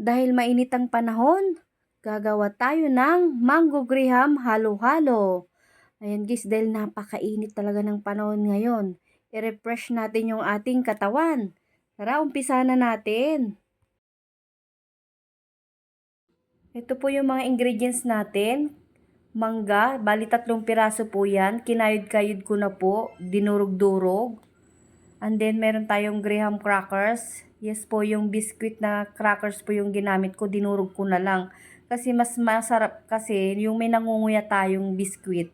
Dahil mainit ang panahon, gagawa tayo ng mango graham halo-halo. Ayan guys, dahil napakainit talaga ng panahon ngayon. I-refresh natin yung ating katawan. Tara, umpisa na natin. Ito po yung mga ingredients natin. Mangga, bali tatlong piraso po yan. Kinayod-kayod ko na po, dinurog-durog. And then, meron tayong graham crackers. Yes po, yung biscuit na crackers po yung ginamit ko, dinurog ko na lang. Kasi mas masarap kasi yung may nangunguya tayong biscuit.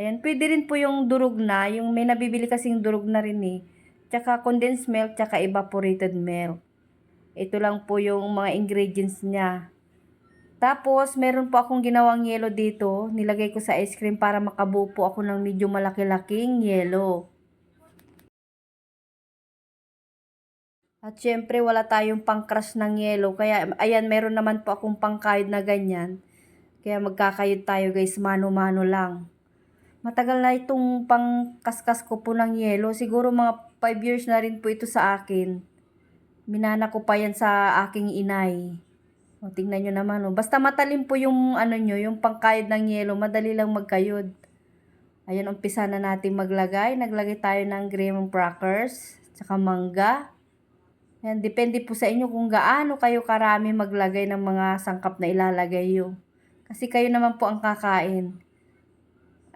Ayan, pwede rin po yung durog na, yung may nabibili kasing durog na rin eh. Tsaka condensed milk, tsaka evaporated milk. Ito lang po yung mga ingredients niya. Tapos, meron po akong ginawang yelo dito. Nilagay ko sa ice cream para makabuo po ako ng medyo malaki-laking yelo. At syempre, wala tayong pang-crush ng yelo. Kaya, ayan, meron naman po akong pangkayod na ganyan. Kaya magkakayod tayo guys, mano-mano lang. Matagal na itong pangkaskas ko po ng yelo. Siguro mga 5 years na rin po ito sa akin. Minana ko pa yan sa aking inay. O, tingnan nyo naman. O. Basta matalim po yung ano nyo, yung pangkayod ng yelo. Madali lang magkayod. Ayan, umpisa na natin maglagay. Naglagay tayo ng graham crackers, tsaka mangga. Ayan, depende po sa inyo kung gaano kayo karami maglagay ng mga sangkap na ilalagay nyo. Kasi kayo naman po ang kakain.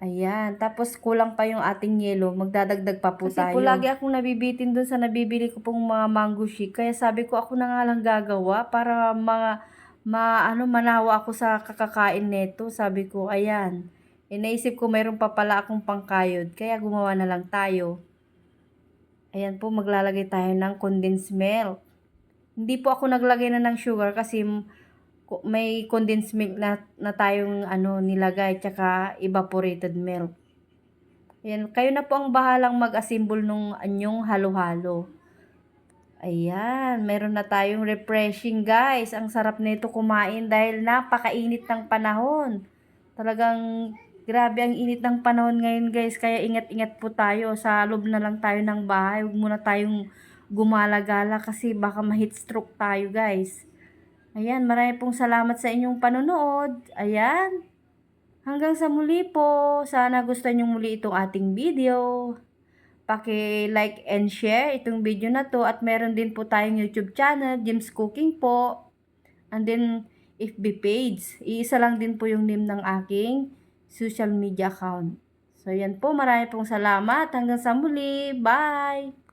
Ayan, tapos kulang pa yung ating yelo, magdadagdag pa po Kasi tayo. Kasi po lagi akong nabibitin dun sa nabibili ko pong mga mango shake. Kaya sabi ko ako na nga lang gagawa para mga ma ano manawa ako sa kakakain nito. Sabi ko, ayan. Inaisip ko mayroon pa pala akong pangkayod, kaya gumawa na lang tayo. Ayan po, maglalagay tayo ng condensed milk. Hindi po ako naglagay na ng sugar kasi may condensed milk na, na tayong ano, nilagay tsaka evaporated milk. Ayan, kayo na po ang bahalang mag-assemble nung anyong halo-halo. Ayan, meron na tayong refreshing guys. Ang sarap nito kumain dahil napakainit ng panahon. Talagang Grabe ang init ng panahon ngayon guys, kaya ingat-ingat po tayo. Sa loob na lang tayo ng bahay. Huwag muna tayong gumala-gala kasi baka ma-heat tayo guys. Ayan, marami pong salamat sa inyong panonood. Ayan. Hanggang sa muli po. Sana gusto niyo muli itong ating video. Paki-like and share itong video na to. At meron din po tayong YouTube channel, Jim's Cooking po. And then, FB page. Iisa lang din po yung name ng aking social media account. So, yan po. Marami pong salamat. Hanggang sa muli. Bye!